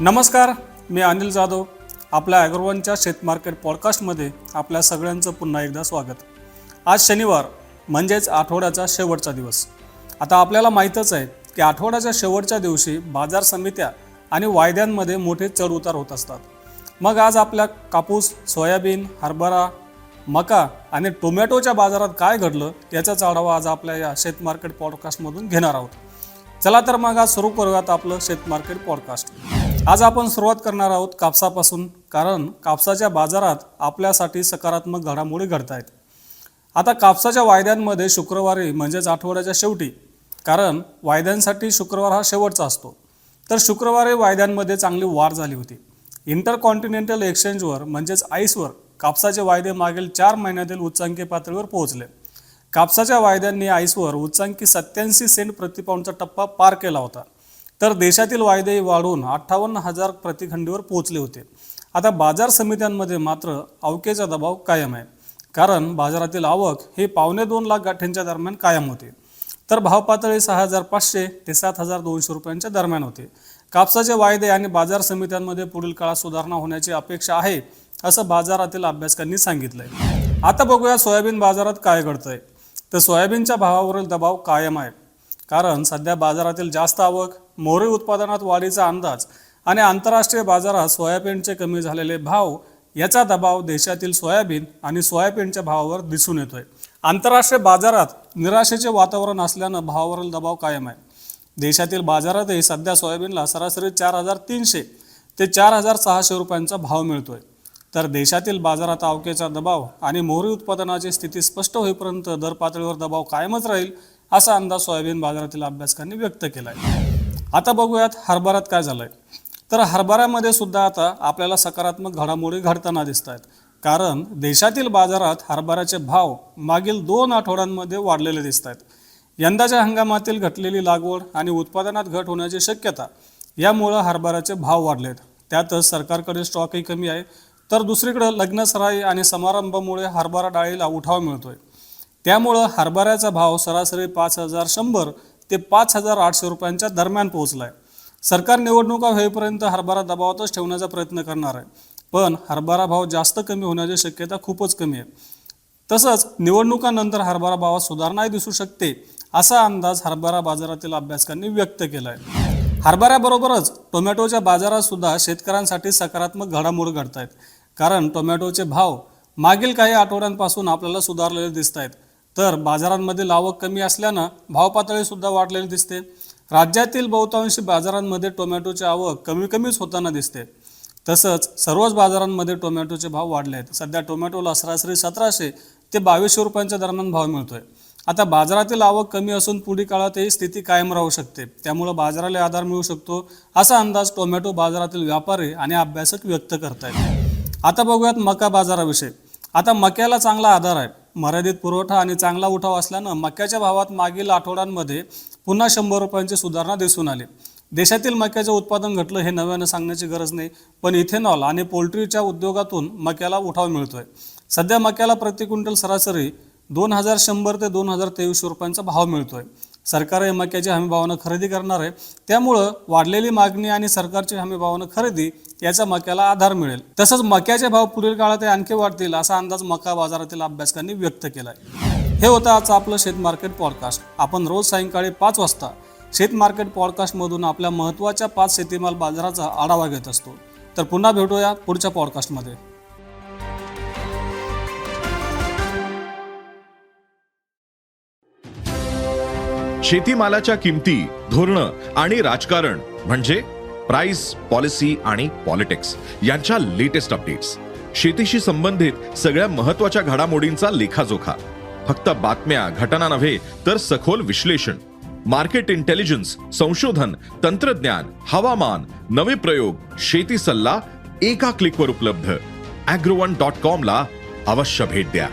नमस्कार मी अनिल जाधव. आपल्या ॲग्रोवनच्या शेतमार्केट पॉडकास्टमध्ये आपल्या सगळ्यांचं पुन्हा एकदा स्वागत. आज शनिवार म्हणजेच आठवड्याचा शेवटचा दिवस. आता आपल्याला माहीतच आहे की आठवड्याच्या शेवटच्या दिवशी बाजार समित्या आणि वायद्यांमध्ये मोठे चढउतार होत असतात. मग आज आपल्या कापूस सोयाबीन हरभरा मका आणि टोमॅटोच्या बाजारात काय घडलं याचाच आढावा आज आपल्या या शेतमार्केट पॉडकास्टमधून घेणार आहोत. चला तर मग आज सुरू करूयात आपलं शेतमार्केट पॉडकास्ट. आज आपण सुरुवात करणार आहोत कापसापासून कारण कापसाच्या बाजारात आपल्यासाठी सकारात्मक घडामोडी घडत आहेत आता कापसाच्या वायद्यांमध्ये शुक्रवारी म्हणजेच आठवड्याच्या शेवटी कारण वायद्यांसाठी शुक्रवार हा शेवटचा असतो. तर शुक्रवारी वायद्यांमध्ये चांगली वाढ झाली होती. इंटरकॉन्टिनेंटल एक्सचेंजवर म्हणजेच आईसवर कापसाचे वायदे मागील चार महिन्यातील उच्चांकी पातळीवर पोहोचले. कापसाच्या वायद्यांनी आईसवर उच्चांकी सत्याऐंशी सेंट प्रतिपाऊंडचा टप्पा पार केला होता. तर देशातील वायदे वाढून अठ्ठावन्न हजार प्रतिखंडीवर पोहोचले होते. आता बाजार समित्यांमध्ये मात्र अवकेचा दबाव कायम आहे. कारण बाजारातील आवक हे पावणे दोन लाख गाठ्यांच्या दरम्यान कायम होते. तर भाव पातळी सहा हजार पाचशे ते सात हजार दोनशे रुपयांच्या दरम्यान होते. कापसाचे वायदे आणि बाजार समित्यांमध्ये पुढील काळात सुधारणा होण्याची अपेक्षा आहे असं बाजारातील अभ्यासकांनी सांगितलंय. आता बघूया सोयाबीन बाजारात काय घडतंय. तर सोयाबीनच्या भावावरील दबाव कायम आहे. कारण सध्या बाजारातील जास्त आवक मोहरी उत्पादनात वाढीचा अंदाज आणि आंतरराष्ट्रीय बाजारात सोयाबीनचे कमी झालेले भाव याचा दबाव देशातील सोयाबीन आणि सोयाबीनच्या भावावर दिसून येतोय. आंतरराष्ट्रीय बाजारात निराशेचे वातावरण असल्यानं भावावरील दबाव कायम आहे. देशातील बाजारातही सध्या सोयाबीनला सरासरी चार हजार तीनशे ते चार हजार सहाशे रुपयांचा भाव मिळतोय. तर देशातील बाजारात आवकेचा दबाव आणि मोहरी उत्पादनाची स्थिती स्पष्ट होईपर्यंत दर पातळीवर दबाव कायमच राहील असा अंदाज सोयाबीन बाजारातील अभ्यासकांनी व्यक्त केला आहे आता बघूयात हरभऱ्यात काय झालंय. तर हरभऱ्यामध्ये सुद्धा आता आपल्याला सकारात्मक घडामोडी घडताना दिसत आहेत कारण देशातील बाजारात हरभऱ्याचे भाव मागील दोन आठवड्यांमध्ये वाढलेले दिसत आहेत यंदाच्या हंगामातील घटलेली लागवड आणि उत्पादनात घट होण्याची शक्यता यामुळं हरभऱ्याचे भाव वाढलेत. त्यातच सरकारकडे स्टॉकही कमी आहे. तर दुसरीकडं लग्नसराई आणि समारंभामुळे हरभरा डाळीला उठाव मिळतोय. त्यामुळं हरभऱ्याचा भाव सरासरी पाच हजार शंभर ते पाच हजार आठशे रुपयांच्या दरम्यान पोहोचलाय. सरकार निवडणुका होईपर्यंत हरभरा दबावातच ठेवण्याचा प्रयत्न करणार आहे. पण हरभरा भाव जास्त कमी होण्याची शक्यता खूपच कमी आहे. तसंच निवडणुकानंतर हरभरा भावात सुधारणाही दिसू शकते असा अंदाज हरभरा बाजारातील अभ्यासकांनी व्यक्त केला आहे हरभऱ्याबरोबरच टोमॅटोच्या बाजारात सुद्धा शेतकऱ्यांसाठी सकारात्मक घडामोड घडत आहेत कारण टोमॅटोचे भाव मागील काही आठवड्यांपासून आपल्याला सुधारलेले दिसत आहेत तर बाजारांमध्ये आवक कमी असल्यानं भाव पातळीसुद्धा वाढलेली दिसते. राज्यातील बहुतांशी बाजारांमध्ये टोमॅटोची आवक कमी कमीच होताना दिसते. तसंच सर्वच बाजारांमध्ये टोमॅटोचे भाव वाढले आहेत. सध्या टोमॅटोला सरासरी सतराशे ते बावीसशे रुपयांच्या दरम्यान भाव मिळतोय. आता बाजारातील आवक कमी असून पुढील काळातही स्थिती कायम राहू शकते. त्यामुळं बाजाराला आधार मिळू शकतो असा अंदाज टोमॅटो बाजारातील व्यापारी आणि अभ्यासक व्यक्त करतायत. आता बघूयात मका बाजाराविषयी. आता मक्याला चांगला आधार आहे. मर्यादित पुरवठा आणि चांगला उठाव असल्यानं मक्याच्या भावात मागील आठवड्यांमध्ये पुन्हा शंभर रुपयांची सुधारणा दिसून आली. देशातील मक्याचे उत्पादन घटलं हे नव्यानं सांगण्याची गरज नाही पण इथेनॉल आणि पोल्ट्रीच्या उद्योगातून मक्याला उठाव मिळतोय. सध्या मक्याला प्रति क्विंटल सरासरी दोन हजार शंभर ते दोन हजार तेवीसशे रुपयांचा भाव मिळतोय. सरकार हे मक्याच्या हमीभावानं खरेदी करणार आहे. त्यामुळं वाढलेली मागणी आणि सरकारची हमीभावानं खरेदी याचा मक्याला आधार मिळेल. तसंच मक्याचे भाव पुढील काळात आणखी वाढतील असा अंदाज मका बाजारातील अभ्यासकांनी व्यक्त केला आहे हे होतं आजचं आपलं शेत मार्केट पॉडकास्ट. आपण रोज सायंकाळी पाच वाजता शेत मार्केट पॉडकास्टमधून आपल्या महत्त्वाच्या पाच शेतीमाल बाजाराचा आढावा घेत असतो. तर पुन्हा भेटूया पुढच्या पॉडकास्टमध्ये. शेतीमालाच्या किमती धोरणं आणि राजकारण म्हणजे प्राइस पॉलिसी आणि पॉलिटिक्स यांच्या लेटेस्ट अपडेट्स शेतीशी संबंधित सगळ्या महत्त्वाच्या घडामोडींचा लेखाजोखा. फक्त बातम्या घटना नव्हे तर सखोल विश्लेषण. मार्केट इंटेलिजन्स संशोधन तंत्रज्ञान हवामान नवे प्रयोग शेती सल्ला एका क्लिकवर उपलब्ध. अॅग्रोवन डॉट कॉमला अवश्य भेट द्या.